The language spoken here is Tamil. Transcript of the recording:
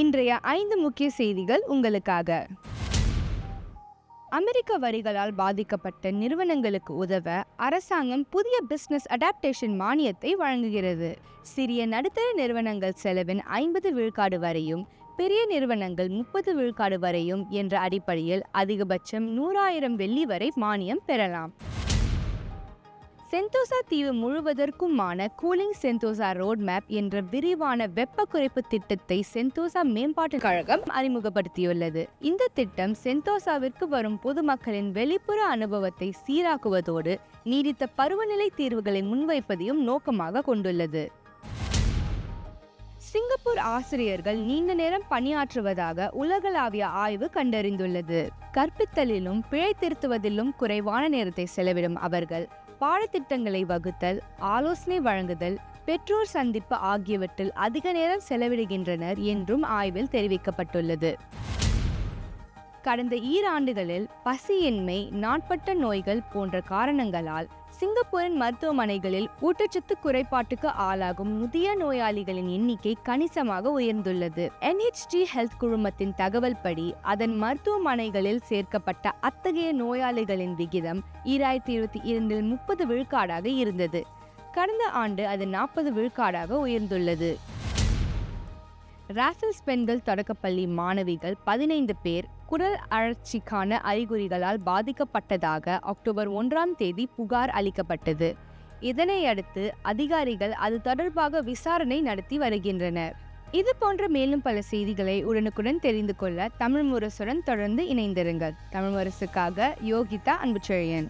இன்றைய ஐந்து முக்கிய செய்திகள் உங்களுக்காக. அமெரிக்க வரிகளால் பாதிக்கப்பட்ட நிறுவனங்களுக்கு உதவ அரசாங்கம் புதிய பிசினஸ் அடாப்டேஷன் மானியத்தை வழங்குகிறது. சிறிய நடுத்தர நிறுவனங்கள் செலவின் ஐம்பது விழுக்காடு வரையும் பெரிய நிறுவனங்கள் முப்பது விழுக்காடு வரையும் என்ற அடிப்படையில் அதிகபட்சம் நூறாயிரம் வெள்ளி வரை மானியம் பெறலாம். செந்தோசா தீவு முழுவதற்குமான கூலிங் சென்தோசா ரோட் மேப் என்ற விரிவான வெப்ப குறைப்பு திட்டத்தை செந்தோசா மேம்பாட்டு கழகம் அறிமுகப்படுத்தியுள்ளது. இந்த திட்டம் செந்தோசாவிற்கு வரும் பொதுமக்களின் வெளிப்புற அனுபவத்தை சீராக்குவதோடு நீடித்த பருவநிலை தீர்வுகளை முன்வைப்பதையும் நோக்கமாக கொண்டுள்ளது. சிங்கப்பூர் ஆசிரியர்கள் நீண்ட நேரம் பணியாற்றுவதாக உலகளாவிய ஆய்வு கண்டறிந்துள்ளது. கற்பித்தலிலும் பிழை திருத்துவதிலும் குறைவான நேரத்தை செலவிடும் அவர்கள் பாடத்திட்டங்களை வகுத்தல் ஆலோசனை வழங்குதல் பெற்றோர் சந்திப்பு ஆகியவற்றில் அதிக நேரம் செலவிடுகின்றனர் என்றும் ஆய்வில் தெரிவிக்கப்பட்டுள்ளது. கடந்த ஈராண்டுகளில் பசியின்மை நாட்பட்ட நோய்கள் போன்ற காரணங்களால் சிங்கப்பூரின் மருத்துவமனைகளில் ஊட்டச்சத்து குறைபாட்டுக்கு ஆளாகும் முதிய நோயாளிகளின் எண்ணிக்கை கணிசமாக உயர்ந்துள்ளது. என்ஹெச்டி ஹெல்த் குழுமத்தின் தகவல் படி அதன் மருத்துவமனைகளில் சேர்க்கப்பட்ட அத்தகைய நோயாளிகளின் விகிதம் ஈராயிரத்தி இருபத்தி இரண்டில் முப்பது விழுக்காடாக இருந்தது. கடந்த ஆண்டு அது நாற்பது விழுக்காடாக உயர்ந்துள்ளது. ராசல்ஸ் பெண்கள் தொடக்கப்பள்ளி மாணவிகள் பதினைந்து பேர் குரல் அழற்சிக்கான அறிகுறிகளால் பாதிக்கப்பட்டதாக அக்டோபர் ஒன்றாம் தேதி புகார் அளிக்கப்பட்டது. இதனையடுத்து அதிகாரிகள் அது தொடர்பாக விசாரணை நடத்தி வருகின்றனர். இது போன்ற மேலும் பல செய்திகளை உடனுக்குடன் தெரிந்து கொள்ள தமிழ் முரசுடன் தொடர்ந்து இணைந்திருங்கள். தமிழ் முரசுக்காக யோகிதா அன்புச்செழியன்.